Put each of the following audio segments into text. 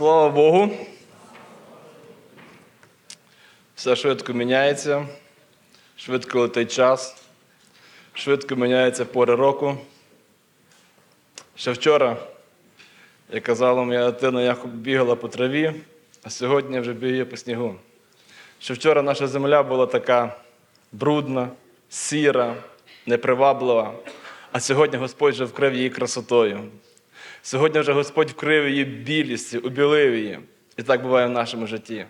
Слава Богу. Все швидко міняється, швидко летить час, швидко міняється пори року. Ще вчора, як казала моя дитина, я бігала по траві, а сьогодні вже бігаю по снігу. Ще вчора наша земля була така брудна, сіра, неприваблива, а сьогодні Господь вже вкрив її красотою. Сьогодні вже Господь вкрив її білістю, убілив її. І так буває в нашому житті.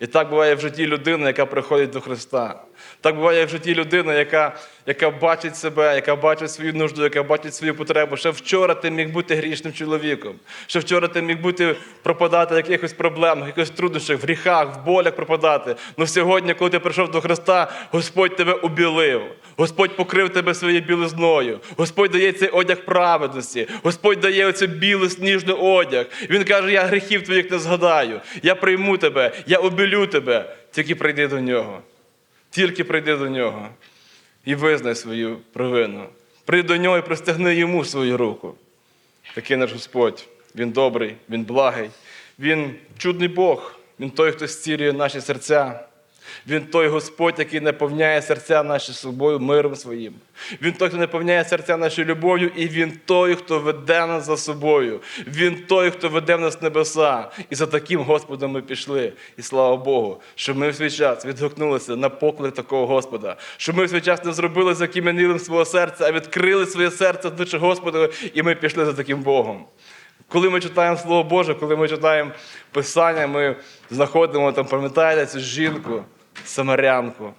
І так буває в житті людини, яка приходить до Христа. Так буває в житті людини, яка, яка бачить себе, яка бачить свою нужду, яка бачить свою потребу. Ще вчора ти міг бути грішним чоловіком. Ще вчора ти міг бути пропадати в якихось проблемах, якихось труднощах, в гріхах, в болях пропадати. Ну сьогодні, коли ти прийшов до Христа, Господь тебе убілив. Господь покрив тебе своєю білизною. Господь дає цей одяг праведності. Господь дає оцей білий сніжний одяг. Він каже: Я гріхів твоїх не згадаю. Я прийму тебе, я обілю тебе. Тільки прийди до нього. Тільки прийди до нього і визнай свою провину. Прийди до нього і простягни йому свою руку. Такий наш Господь. Він добрий, він благий, він чудний Бог, він той, хто зцілює наші серця. Він той Господь, який наповняє серця наші собою миром своїм. Він той, хто наповняє серця наші любов'ю, і Він той, хто веде нас за собою. Він той, хто веде нас в небеса. І за таким Господом ми пішли. І слава Богу, що ми в свій час відгукнулися на поклик такого Господа, що ми в свій час не зробили заким'янілим свого серця, а відкрили своє серце душе Господу, і ми пішли за таким Богом. Коли ми читаємо Слово Боже, коли ми читаємо Писання, ми знаходимо там, пам'ятаєте цю жінку, самарянку.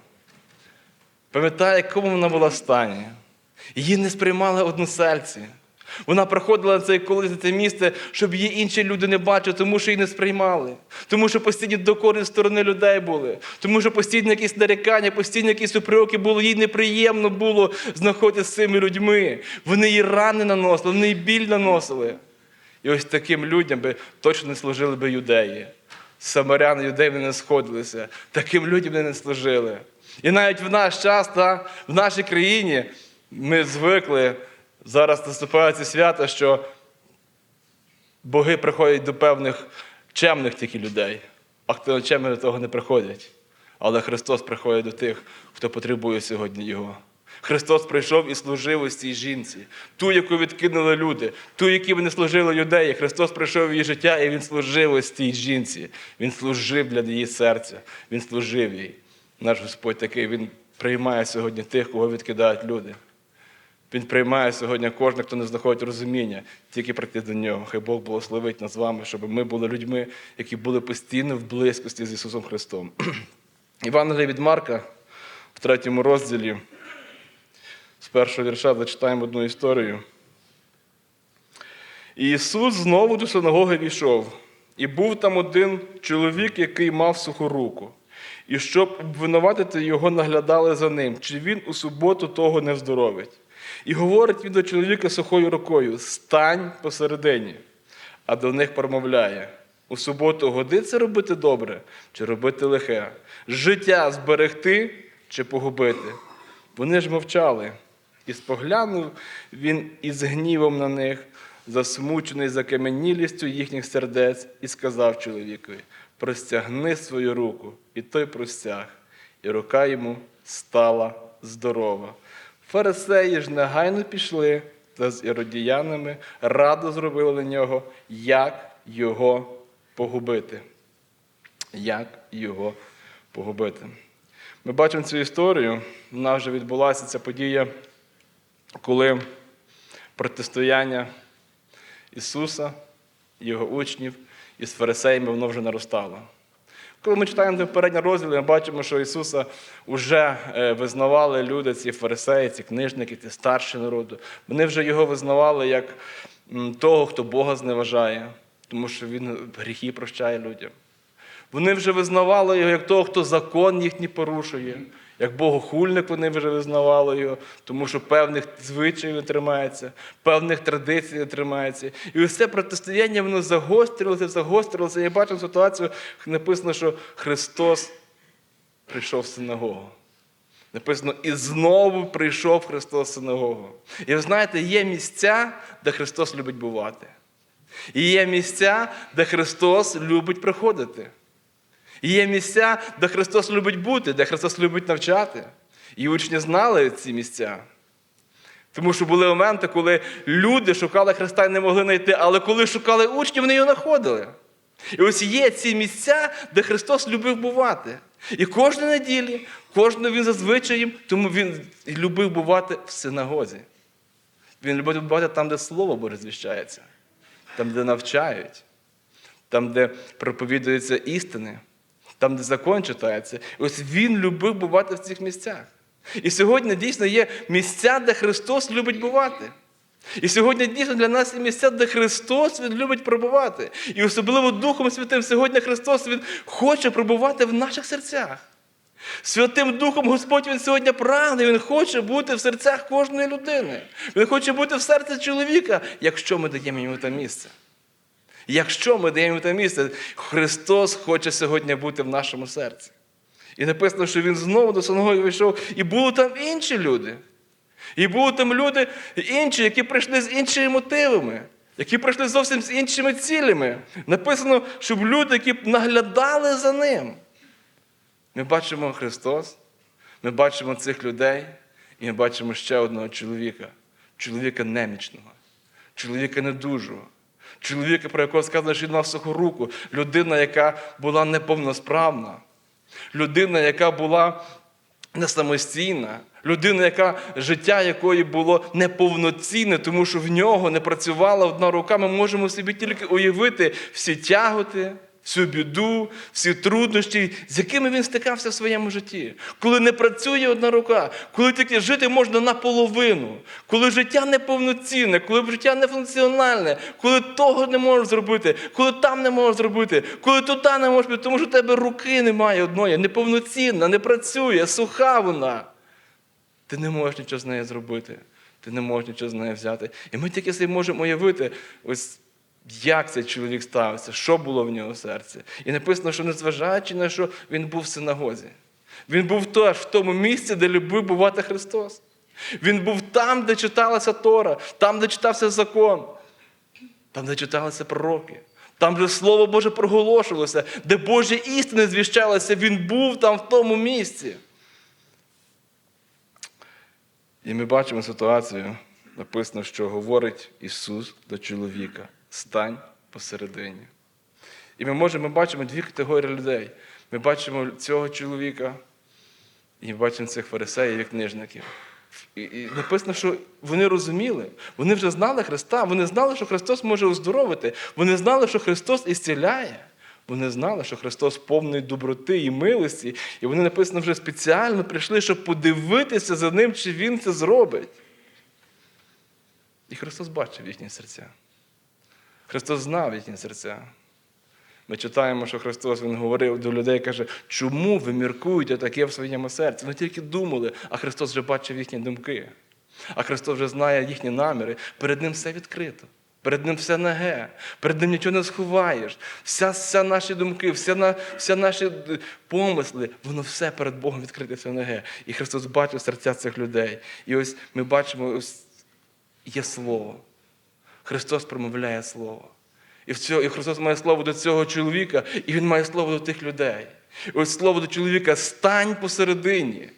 Пам'ятає, якому вона була в стані. Її не сприймали односельці. Вона приходила на це колись це місце, щоб її інші люди не бачили, тому що її не сприймали. Тому що постійні докори сторони людей були. Тому що постійні якісь нарікання, постійні якісь упреки були, їй неприємно було знаходитися з цими людьми. Вони їй рани наносили, вони їй біль наносили. І ось таким людям би точно не служили би юдеї. Самаряни, юдеї вони не сходилися. Таким людям вони не служили. І навіть в наш час, та, в нашій країні, ми звикли, зараз наступає це свято, що боги приходять до певних чемних тільки людей, а хто чемні до того не приходять. Але Христос приходить до тих, хто потребує сьогодні Його. Христос прийшов і служив ось цій жінці, ту, яку відкинули люди, ту, якій не служили юдеї. Христос прийшов в її життя, і Він служив ось цій жінці. Він служив для її серця, Він служив їй. Наш Господь такий, Він приймає сьогодні тих, кого відкидають люди. Він приймає сьогодні кожного, хто не знаходить розуміння, тільки прийти до нього. Хай Бог благословить нас з вами, щоб ми були людьми, які були постійно в близькості з Ісусом Христом. Івангелія від Марка в третьому розділі. З першого вірша зачитаємо одну історію. І Ісус знову до синагоги війшов, і був там один чоловік, який мав суху руку. І щоб обвинуватити його, наглядали за ним, чи він у суботу того не вздоровить. І говорить він до чоловіка сухою рукою: стань посередині, а до них промовляє: у суботу годиться робити добре чи робити лихе, життя зберегти чи погубити. Вони ж мовчали. І споглянув він із гнівом на них, засмучений закаменілістю їхніх сердець, і сказав чоловікові: простягни свою руку, і той простяг, і рука йому стала здорова. Фарисеї ж негайно пішли та з іродіянами радо зробили на нього, як його погубити. Як його погубити. Ми бачимо цю історію, вона вже відбулася ця подія коли протистояння Ісуса, Його учнів із фарисеями воно вже наростало. Коли ми читаємо попередні розділи, ми бачимо, що Ісуса вже визнавали люди, ці фарисеї, ці книжники, ці старші народу. Вони вже його визнавали як того, хто Бога зневажає, тому що Він гріхи прощає людям. Вони вже визнавали його як того, хто закон їхній порушує. Як богохульник вони вже визнавали його, тому що певних звичаїв тримається, певних традицій тримається. І це протистояння воно загострилося, загострилося. Я бачив ситуацію, написано, що Христос прийшов в синагогу. Написано, і знову прийшов Христос в синагогу. І ви знаєте, є місця, де Христос любить бувати. І є місця, де Христос любить приходити. І є місця, де Христос любить бути, де Христос любить навчати. І учні знали ці місця. Тому що були моменти, коли люди шукали Христа і не могли знайти, але коли шукали учнів, вони його знаходили. І ось є ці місця, де Христос любив бувати. І кожної неділі, кожного він зазвичаєм, тому він любив бувати в синагозі. Він любив бувати там, де Слово Боже звіщається, там, де навчають, там, де проповідуються істини, там, де закон читається. Ось він любив бувати в цих місцях. І сьогодні дійсно є місця, де Христос любить бувати. І сьогодні дійсно для нас є місця, де Христос Він любить пробувати. І особливо Духом Святим сьогодні Христос Він хоче пробувати в наших серцях. Святим Духом Господь Він сьогодні прагне, Він хоче бути в серцях кожної людини. Він хоче бути в серці чоловіка, якщо ми даємо йому те місце. Якщо ми даємо те місце, Христос хоче сьогодні бути в нашому серці. І написано, що Він знову до синагоги вийшов, і були там інші люди. І були там люди інші, які прийшли з іншими мотивами, які прийшли зовсім з іншими цілями. Написано, щоб люди, які наглядали за ним. Ми бачимо Христос, ми бачимо цих людей, і ми бачимо ще одного чоловіка, чоловіка немічного, чоловіка недужого, чоловіка, про якого сказано, що він мав суху руку, людина, яка була неповносправна, людина, яка була не самостійна, людина, яка життя якої було неповноцінне, тому що в нього не працювала одна рука. Ми можемо собі тільки уявити всі тяготи, всю біду, всі труднощі, з якими він стикався в своєму житті. Коли не працює одна рука, коли тільки жити можна наполовину, коли життя неповноцінне, коли життя нефункціональне, коли того не можеш зробити, коли там не можеш зробити, коли туди не можеш тому що в тебе руки немає одної, неповноцінна, не працює, суха вона. Ти не можеш нічого з нею зробити. Ти не можеш нічого з нею взяти. І ми тільки собі можемо уявити, ось як цей чоловік ставився, що було в нього в серці. І написано, що незважаючи на що він був в синагозі. Він був теж в тому місці, де любив бувати Христос. Він був там, де читалася Тора, там, де читався закон, там, де читалися пророки. Там, де Слово Боже проголошувалося, де Божі істини звіщалися, він був там в тому місці. І ми бачимо ситуацію, написано, що говорить Ісус до чоловіка: стань посередині. І ми можемо ми бачимо дві категорії людей. Ми бачимо цього чоловіка, і ми бачимо цих фарисеїв і книжників. І, і написано, що вони розуміли, вони вже знали Христа, вони знали, що Христос може оздоровити, вони знали, що Христос ісціляє. Вони знали, що Христос повний доброти і милості, і вони написано вже спеціально прийшли, щоб подивитися за ним, чи він це зробить. І Христос бачив їхні серця. Христос знав їхні серця. Ми читаємо, що Христос Він говорив до людей, каже, чому ви міркуєте таке в своєму серці? Вони тільки думали, а Христос вже бачив їхні думки. А Христос вже знає їхні наміри. Перед Ним все відкрито. Перед Ним все наге, перед Ним нічого не сховаєш. Вся, вся наші думки, вся, на, вся наші е, помисли, воно все перед Богом відкрите, все наге. І Христос бачив серця цих людей. І ось ми бачимо, ось є Слово. Христос промовляє Слово. І, в цього, і Христос має слово до цього чоловіка, і Він має слово до тих людей. І ось слово до чоловіка стань посередині.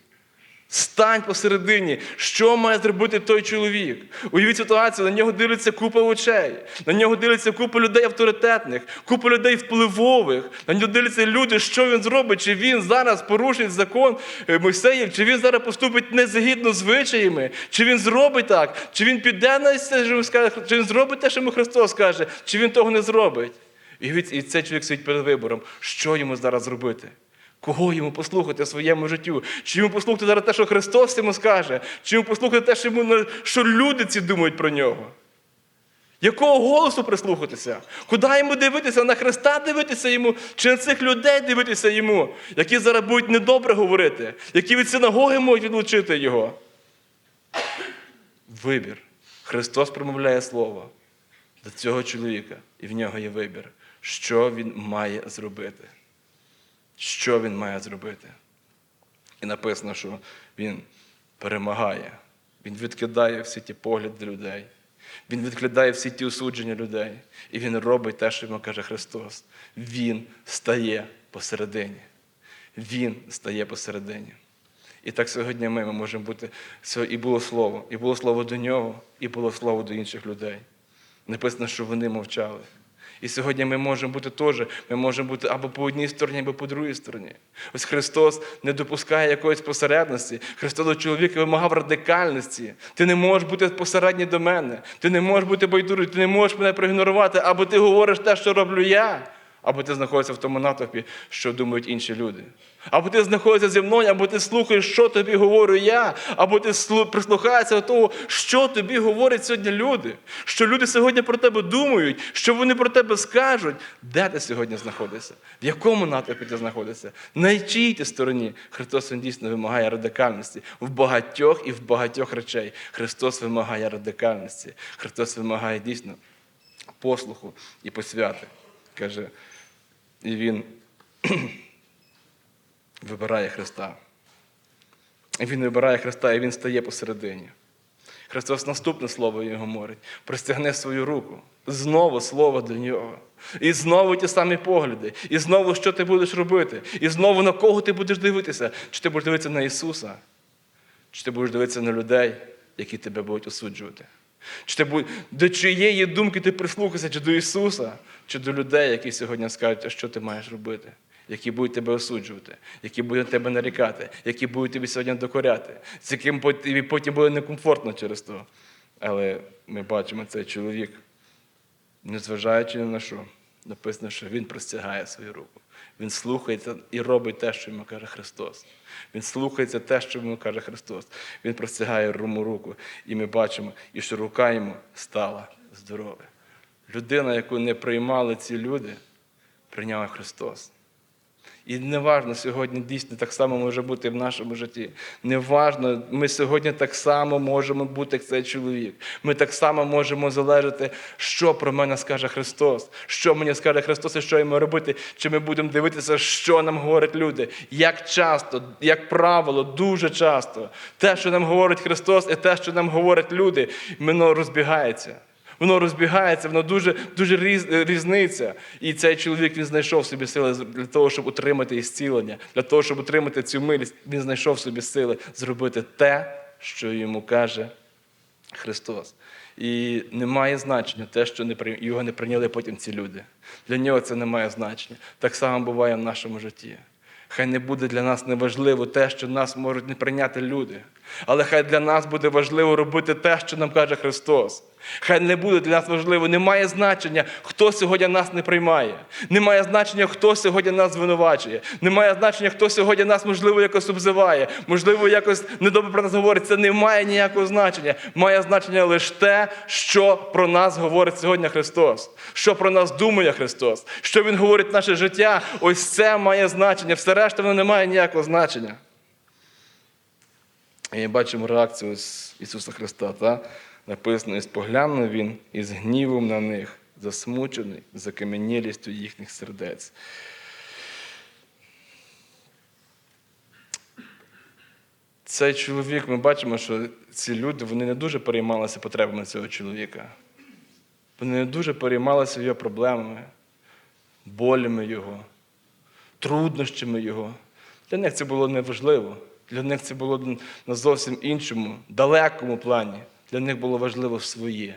Стань посередині. Що має зробити той чоловік? Уявіть ситуацію, на нього дивиться купа очей, на нього дивиться купа людей авторитетних, купа людей впливових, на нього дивляться люди, що він зробить, чи він зараз порушить закон е, Мойсеїв, чи він зараз поступить незагідно звичаями, чи він зробить так, чи він піде на це, чи він зробить те, що йому Христос каже, чи він того не зробить. І цей чоловік стоїть перед вибором, що йому зараз зробити. Кого йому послухати в своєму життю? Чи йому послухати зараз те, що Христос йому скаже? Чи йому послухати те, що, йому, що люди ці думають про нього? Якого голосу прислухатися? Куди йому дивитися? На Христа дивитися йому, чи на цих людей дивитися йому, які зараз будуть недобре говорити, які від синагоги можуть відлучити його? Вибір. Христос промовляє слово до цього чоловіка, і в нього є вибір, що він має зробити. Що він має зробити? І написано, що він перемагає. Він відкидає всі ті погляди людей. Він відглядає всі ті осудження людей. І Він робить те, що йому каже Христос. Він стає посередині. Він стає посередині. І так сьогодні ми, ми можемо бути. І було слово, і було слово до нього, і було слово до інших людей. Написано, що вони мовчали. І сьогодні ми можемо бути теж, ми можемо бути або по одній стороні, або по другій стороні. Ось Христос не допускає якоїсь посередності. Христос до чоловіка вимагав радикальності. Ти не можеш бути посередній до мене, ти не можеш бути байдужим, ти не можеш мене проігнорувати, або ти говориш те, що роблю я, або ти знаходишся в тому натовпі, що думають інші люди. Або ти знаходишся зі мною, або ти слухаєш, що тобі говорю я, або ти прислухаєшся до того, що тобі говорять сьогодні люди, що люди сьогодні про тебе думають, що вони про тебе скажуть. Де ти сьогодні знаходишся? В якому натовпі ти знаходишся? На чиїй ти стороні? Христос він дійсно вимагає радикальності в багатьох і в багатьох речей. Христос вимагає радикальності. Христос вимагає дійсно послуху і посвяти. Каже, і він вибирає Христа. Він вибирає Христа, і Він стає посередині. Христос наступне слово його говорить. Простягне свою руку. Знову слово до нього. І знову ті самі погляди. І знову, що ти будеш робити. І знову на кого ти будеш дивитися. Чи ти будеш дивитися на Ісуса, чи ти будеш дивитися на людей, які тебе будуть осуджувати. Чи ти будь... До чиєї думки ти прислухаєшся, чи до Ісуса, чи до людей, які сьогодні скажуть, а що ти маєш робити, які будуть тебе осуджувати, які будуть тебе нарікати, які будуть тобі сьогодні докоряти, з яким тобі потім буде некомфортно через то. Але ми бачимо цей чоловік, незважаючи на що, написано, що він простягає свою руку. Він слухається і робить те, що йому каже Христос. Він слухається те, що йому каже Христос. Він простягає йому руку, і ми бачимо, і що рука йому стала здорова. Людина, яку не приймали ці люди, прийняла Христос. І неважно сьогодні дійсно так само може бути в нашому житті. Неважно, ми сьогодні так само можемо бути, як цей чоловік. Ми так само можемо залежати, що про мене скаже Христос, що мені скаже Христос і що йому робити. Чи ми будемо дивитися, що нам говорять люди. Як часто, як правило, дуже часто, те, що нам говорить Христос, і те, що нам говорять люди, воно розбігається. Воно розбігається, воно дуже дуже різ, різниця. І цей чоловік він знайшов собі сили для того, щоб утримати ісцілення, для того, щоб утримати цю милість. Він знайшов собі сили зробити те, що йому каже Христос. І не має значення те, що не його не прийняли потім ці люди. Для нього це не має значення. Так само буває в нашому житті. Хай не буде для нас неважливо те, що нас можуть не прийняти люди. Але хай для нас буде важливо робити те, що нам каже Христос. Хай не буде для нас важливо, не має значення, хто сьогодні нас не приймає. Не має значення, хто сьогодні нас звинувачує. Не має значення, хто сьогодні нас, можливо, якось обзиває, можливо, якось недобре про нас говорить. Це не має ніякого значення. Має значення лише те, що про нас говорить сьогодні Христос, що про нас думає Христос, що Він говорить в наше життя. Ось це має значення. Все решта воно не має ніякого значення. І бачимо реакцію Ісуса Христа. Та? Написано, і споглянув Він із гнівом на них, засмучений закам'янілістю їхніх сердець. Цей чоловік, ми бачимо, що ці люди вони не дуже переймалися потребами цього чоловіка. Вони не дуже переймалися його проблемами, болями його, труднощами його. Для них це було неважливо. Для них це було на зовсім іншому, далекому плані. Для них було важливо своє.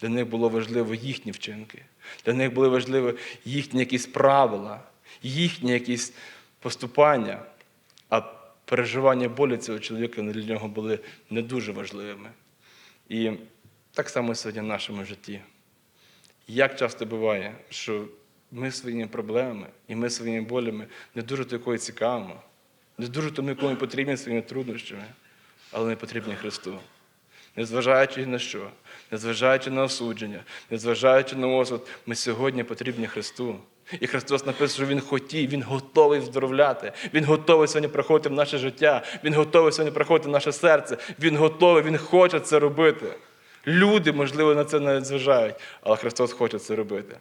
Для них було важливо їхні вчинки. Для них були важливі їхні якісь правила, їхні якісь поступання. А переживання болі цього чоловіка для нього були не дуже важливими. І так само сьогодні в нашому житті. Як часто буває, що ми своїми проблемами і ми своїми болями не дуже такою цікавимо, не дуже тому, нікому потрібні своїми труднощами, але не потрібні Христу. Незважаючи на що, незважаючи на осудження, незважаючи на осуд, ми сьогодні потрібні Христу. І Христос написав, що Він хотів, Він готовий вздоровляти, Він готовий сьогодні приходити в наше життя, Він готовий сьогодні приходити в наше серце, Він готовий, Він хоче це робити. Люди, можливо, на це не зважають, але Христос хоче це робити.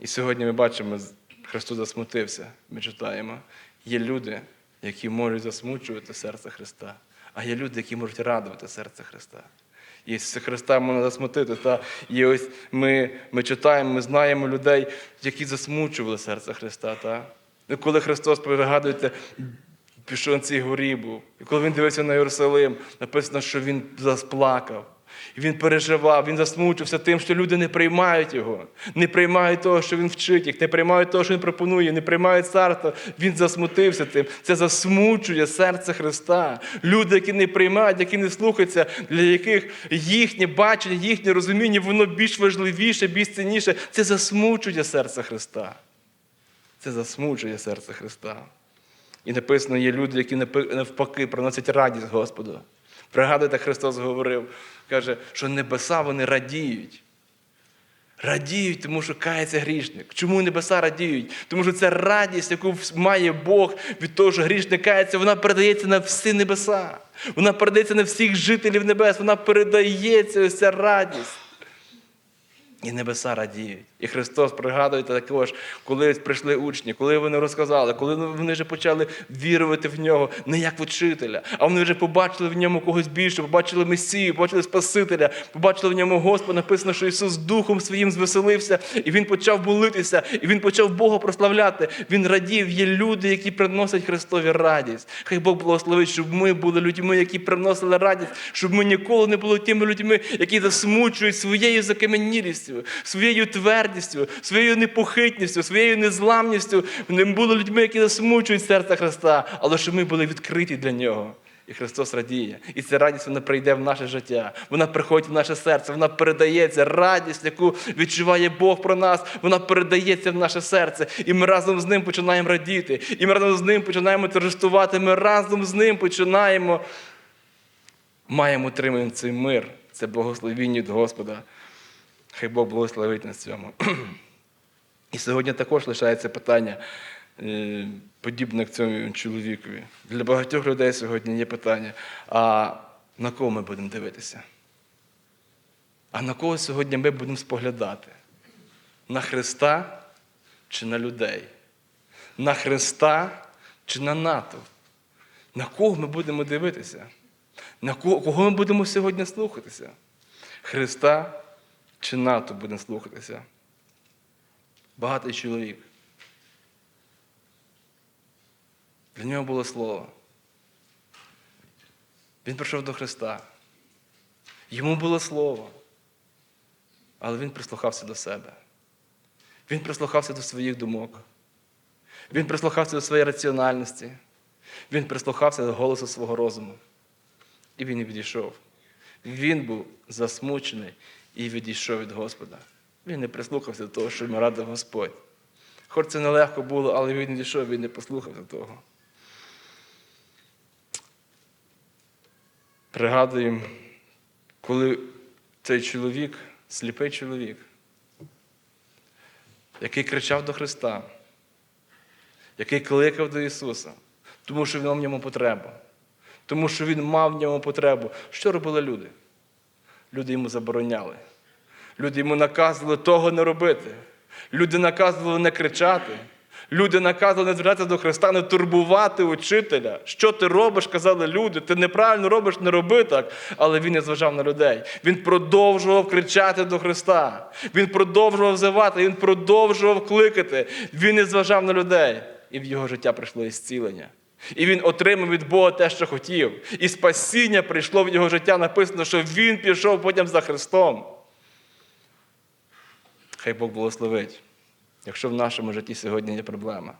І сьогодні ми бачимо, Христос засмутився. Ми читаємо. Є люди, які можуть засмучувати серце Христа, а є люди, які можуть радувати серце Христа. І Христа можна засмутити. Та? І ось ми, ми читаємо, ми знаємо людей, які засмучували серце Христа. Та? І коли Христос, пригадуєте, пішов на цій горі був, і коли він дивився на Єрусалим, написано, що він засплакав. І він переживав, він засмучився тим, що люди не приймають його, не приймають того, що він вчить їх, не приймають того, що він пропонує, не приймають царство. Він засмутився тим. Це засмучує серце Христа. Люди, які не приймають, які не слухаються, для яких їхнє бачення, їхнє розуміння, воно більш важливіше, більш цінніше. Це засмучує серце Христа. Це засмучує серце Христа. І написано, є люди, які навпаки приносять радість Господу. Пригадуйте, Христос говорив, каже, що небеса вони радіють. Радіють, тому що кається грішник. Чому небеса радіють? Тому що ця радість, яку має Бог від того, що грішник кається, вона передається на всі небеса. Вона передається на всіх жителів небес. Вона передається ось ця радість. І небеса радіють. І Христос, пригадуєте також, коли прийшли учні, коли вони розказали, коли вони вже почали вірувати в нього не як в учителя, а вони вже побачили в ньому когось більше, побачили Месію, побачили Спасителя, побачили в ньому Господа. Написано, що Ісус Духом своїм звеселився, і Він почав молитися, і Він почав Бога прославляти. Він радів. Є люди, які приносять Христові радість. Хай Бог благословить, щоб ми були людьми, які приносили радість, щоб ми ніколи не були тими людьми, які засмучують своєю закам'янілістю, своєю твердістю, своєю непохитністю, своєю незламністю. Не були людьми, які засмучують серце Христа, але щоб ми були відкриті для нього. І Христос радіє. І ця радість вона прийде в наше життя. Вона приходить в наше серце, вона передається. Радість, яку відчуває Бог про нас, вона передається в наше серце. І ми разом з ним починаємо радіти. І ми разом з ним починаємо торжествувати. Ми разом з ним починаємо. Маємо отримаємо цей мир, це благословіння від Господа. Хай Бог благословить нас цьому. І сьогодні також лишається питання, е, подібне к цьому чоловікові. Для багатьох людей сьогодні є питання: а на кого ми будемо дивитися? А на кого сьогодні ми будемо споглядати? На Христа чи на людей? На Христа чи на натовп? На кого ми будемо дивитися? На кого ми будемо сьогодні слухатися? Христа чи НАТО будемо слухатися? Багатий чоловік. Для нього було слово. Він прийшов до Христа. Йому було слово. Але він прислухався до себе. Він прислухався до своїх думок. Він прислухався до своєї раціональності. Він прислухався до голосу свого розуму. І він відійшов. Він був засмучений і відійшов від Господа. Він не прислухався до того, що йому радив Господь. Хоч це нелегко було, але він відійшов, він не послухався того. Пригадуємо, коли цей чоловік, сліпий чоловік, який кричав до Христа, який кликав до Ісуса, тому що Він мав в ньому потребу. Тому що Він мав в ньому потребу. Що робили люди? Люди йому забороняли. Люди йому наказували того не робити. Люди наказували не кричати. Люди наказували не звертатися до Христа, не турбувати учителя. Що ти робиш, казали люди, ти неправильно робиш, не роби так. Але він не зважав на людей. Він продовжував кричати до Христа. Він продовжував взивати, він продовжував кликати. Він не зважав на людей. І в його життя прийшло ісцілення. І він отримав від Бога те, що хотів. І спасіння прийшло в його життя. Написано, що він пішов потім за Христом. Хай Бог благословить. Якщо в нашому житті сьогодні є проблема,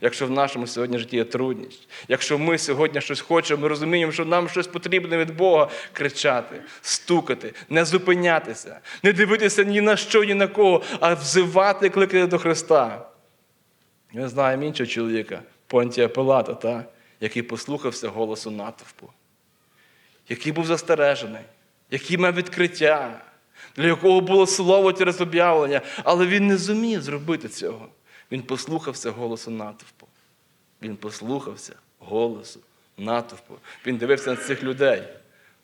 якщо в нашому сьогодні житті є трудність, якщо ми сьогодні щось хочемо, ми розуміємо, що нам щось потрібне від Бога, кричати, стукати, не зупинятися, не дивитися ні на що, ні на кого, а взивати і кликати до Христа. Ми знаємо іншого чоловіка, Понтія Пилата, та, який послухався голосу натовпу, який був застережений, який мав відкриття, для якого було слово через об'явлення, але він не зумів зробити цього. Він послухався голосу натовпу. Він послухався голосу натовпу. Він дивився на цих людей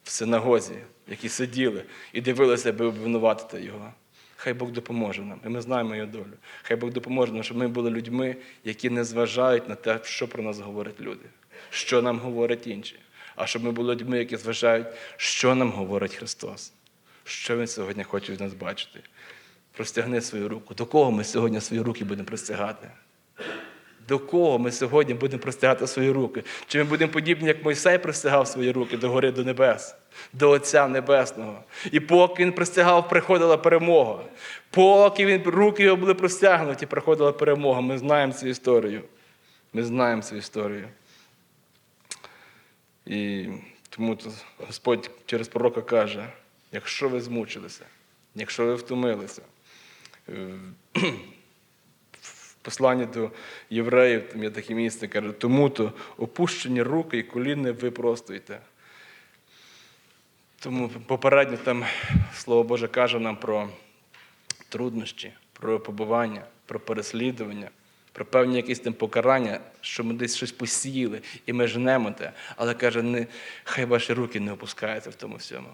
в синагозі, які сиділи і дивилися, аби обвинуватити його. Хай Бог допоможе нам, і ми знаємо його долю. Хай Бог допоможе нам, щоб ми були людьми, які не зважають на те, що про нас говорять люди, що нам говорять інші. А щоб ми були людьми, які зважають, що нам говорить Христос. що Він сьогодні хоче від нас бачити. Простягни свою руку. До кого ми сьогодні свої руки будемо простягати? До кого ми сьогодні будемо простягати свої руки? Чи ми будемо подібні, як Мойсей простягав свої руки до гори до небес, до Отця Небесного? І поки він простягав, приходила перемога. Поки він, руки його були простягнуті, приходила перемога. Ми знаємо цю історію. Ми знаємо цю історію. І тому Господь через пророка каже: якщо ви змучилися, якщо ви втомилися, в посланні до євреїв там є таке місце, каже, тому то опущені руки і коліни ви простуєте. Тому попередньо там Слово Боже каже нам про труднощі, про побування, про переслідування, про певні якісь там покарання, що ми десь щось посіяли, і ми женемо те. Але каже, не, хай ваші руки не опускаються в тому всьому.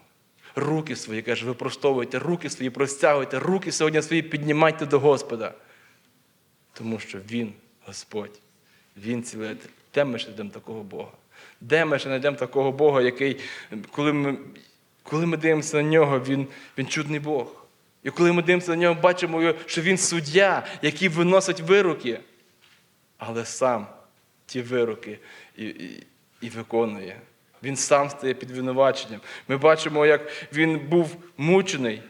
Руки свої, каже, випростовуйте, руки свої простягуйте, руки сьогодні свої піднімайте до Господа. Тому що Він Господь, Він цілитель. Де ми ще йдемо такого Бога? Де ми ще знайдемо такого Бога, який, коли ми, коли ми дивимося на нього, він, він чудний Бог. І коли ми дивимося на нього, бачимо, що він суддя, який виносить вироки, але сам ті вироки і, і, і виконує. Він сам стає під винуваченням. Ми бачимо, як він був мучений,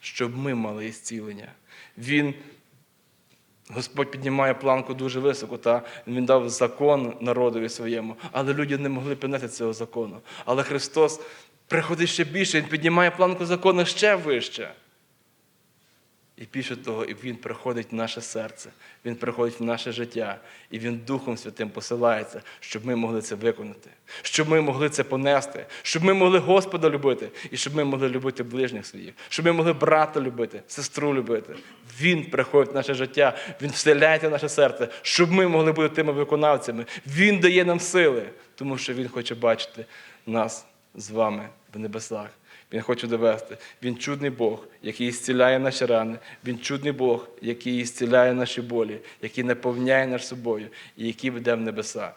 щоб ми мали ісцілення. Він Господь піднімає планку дуже високо, та Він дав закон народові своєму, але люди не могли прийняти цього закону. Але Христос приходить ще більше, Він піднімає планку закону ще вище. І більше того, і Він приходить в наше серце, Він приходить в наше життя, і Він Духом Святим посилається, щоб ми могли це виконати, щоб ми могли це понести, щоб ми могли Господа любити, і щоб ми могли любити ближніх своїх, щоб ми могли брата любити, сестру любити. Він приходить в наше життя, Він вселяється в наше серце, щоб ми могли бути тими виконавцями. Він дає нам сили, тому що Він хоче бачити нас з вами в небесах. Він хоче довести. Він чудний Бог, який зціляє наші рани. Він чудний Бог, який зціляє наші болі, який наповняє нас собою і який веде в небеса.